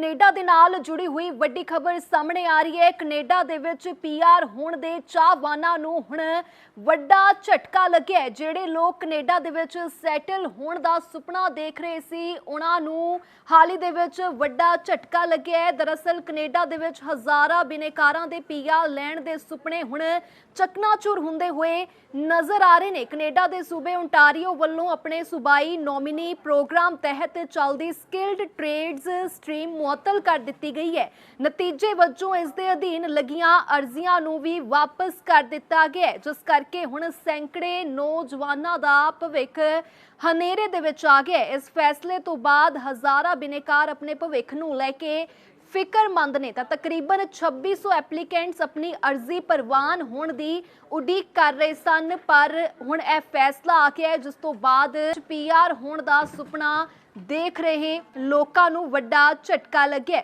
Canada ਦੇ ਨਾਲ ਜੁੜੀ ਹੋਈ ਵੱਡੀ ਖਬਰ ਸਾਹਮਣੇ ਆ ਰਹੀ ਹੈ। ਕੈਨੇਡਾ ਦੇ ਵਿੱਚ ਪੀਆਰ ਹੋਣ ਦੇ ਚਾਹਵਾਨਾਂ ਨੂੰ ਹੁਣ ਵੱਡਾ ਝਟਕਾ ਲੱਗਿਆ ਜਿਹੜੇ ਲੋਕ ਕੈਨੇਡਾ ਦੇ ਵਿੱਚ ਸੈਟਲ ਹੋਣ ਦਾ ਸੁਪਨਾ ਦੇਖ ਰਹੇ ਸੀ, ਉਹਨਾਂ ਨੂੰ ਹਾਲ ਹੀ ਦੇ ਵਿੱਚ ਵੱਡਾ ਝਟਕਾ ਲੱਗਿਆ ਹੈ। ਦਰਅਸਲ ਕੈਨੇਡਾ ਦੇ ਵਿੱਚ ਹਜ਼ਾਰਾਂ ਬਿਨੇਕਾਰਾਂ ਦੇ ਪੀਆਰ ਲੈਣ ਦੇ ਸੁਪਨੇ ਹੁਣ ਚਕਨਾਚੂਰ ਹੁੰਦੇ ਹੋਏ ਨਜ਼ਰ ਆ ਰਹੇ ਨੇ। ਕੈਨੇਡਾ ਦੇ ਸੂਬੇ ਓਨਟਾਰੀਓ ਵੱਲੋਂ ਆਪਣੇ ਸੂਬਾਈ ਨੋਮਿਨੀ ਪ੍ਰੋਗਰਾਮ ਤਹਿਤ ਚੱਲਦੀ ਸਕਿਲਡ ਟ੍ਰੇਡਸ ਸਟ੍ਰੀਮ ਮੁਅੱਤਲ ਕਰ ਦਿੱਤੀ ਗਈ ਹੈ। ਨਤੀਜੇ ਵਜੋਂ ਇਸ ਦੇ ਅਧੀਨ ਲੱਗੀਆਂ ਅਰਜ਼ੀਆਂ ਨੂੰ ਵੀ ਵਾਪਸ ਕਰ ਦਿੱਤਾ ਗਿਆ ਜਿਸ ਕਰਕੇ ਹੁਣ ਸੈਂਕੜੇ ਨੌਜਵਾਨਾਂ ਦਾ ਭਵਿੱਖ ਹਨੇਰੇ ਦੇ ਵਿੱਚ ਆ ਗਿਆ ਇਸ ਫੈਸਲੇ ਤੋਂ ਬਾਅਦ ਹਜ਼ਾਰਾਂ ਬਿਨੇਕਾਰ ਆਪਣੇ ਭਵਿੱਖ ਨੂੰ ਲੈ ਕੇ ਫਿਕਰਮੰਦ ਨੇ ਤਾਂ ਤਕਰੀਬਨ 2600 ਐਪਲੀਕੈਂਟਸ ਆਪਣੀ ਅਰਜ਼ੀ ਪ੍ਰਵਾਨ ਹੋਣ ਦੀ ਉਡੀਕ ਕਰ ਰਹੇ ਸਨ, ਪਰ ਹੁਣ ਇਹ ਫੈਸਲਾ ਆ ਗਿਆ ਜਿਸ ਤੋਂ ਬਾਅਦ ਪੀਆਰ ਹੋਣ ਦਾ ਸੁਪਨਾ ਦੇਖ ਰਹੇ ਲੋਕਾਂ ਨੂੰ ਵੱਡਾ ਝਟਕਾ ਲੱਗਿਆ